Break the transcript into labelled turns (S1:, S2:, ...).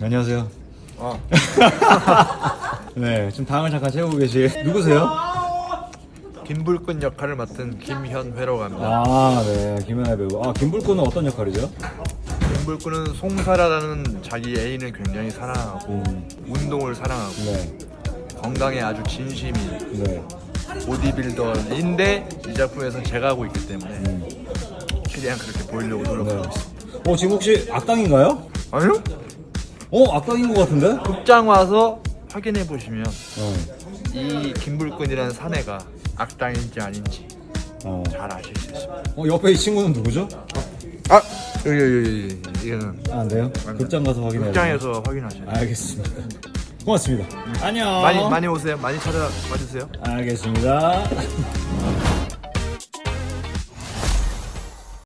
S1: 안녕하세요.
S2: 어.
S1: 네, 지금 당을 잠깐 채우고 계시. 누구세요?
S2: 김불근 역할을 맡은 김현회라고 합니다.
S1: 아, 네, 김연아 배우. 아, 김불구는 어떤 역할이죠?
S2: 김불근은 송사라라는 자기 애인을 굉장히 사랑하고
S1: 음.
S2: 운동을 사랑하고
S1: 네,
S2: 건강에 아주 진심인
S1: 네.
S2: 보디빌더인데 이 작품에서 제가 하고 있기 때문에
S1: 음.
S2: 최대한 그렇게 보이려고 노력하고 있습니다.
S1: 어, 지금 혹시 악당인가요?
S2: 아니요?
S1: 어, 악당인 것 같은데?
S2: 극장 와서 확인해 보시면
S1: 어,
S2: 이 김불근이라는 사내가 악당인지 아닌지
S1: 어.
S2: 잘 아실 수 있습니다.
S1: 어, 옆에 이 친구는 누구죠?
S2: 아, 여기 여기 여기 이거는
S1: 아, 안 돼요? 극장 가서 확인해야 돼요.
S2: 극장에서 확인하셔야 돼요.
S1: 알겠습니다. 고맙습니다. 안녕.
S2: 많이 많이 오세요. 많이 찾아 와 주세요.
S1: 알겠습니다.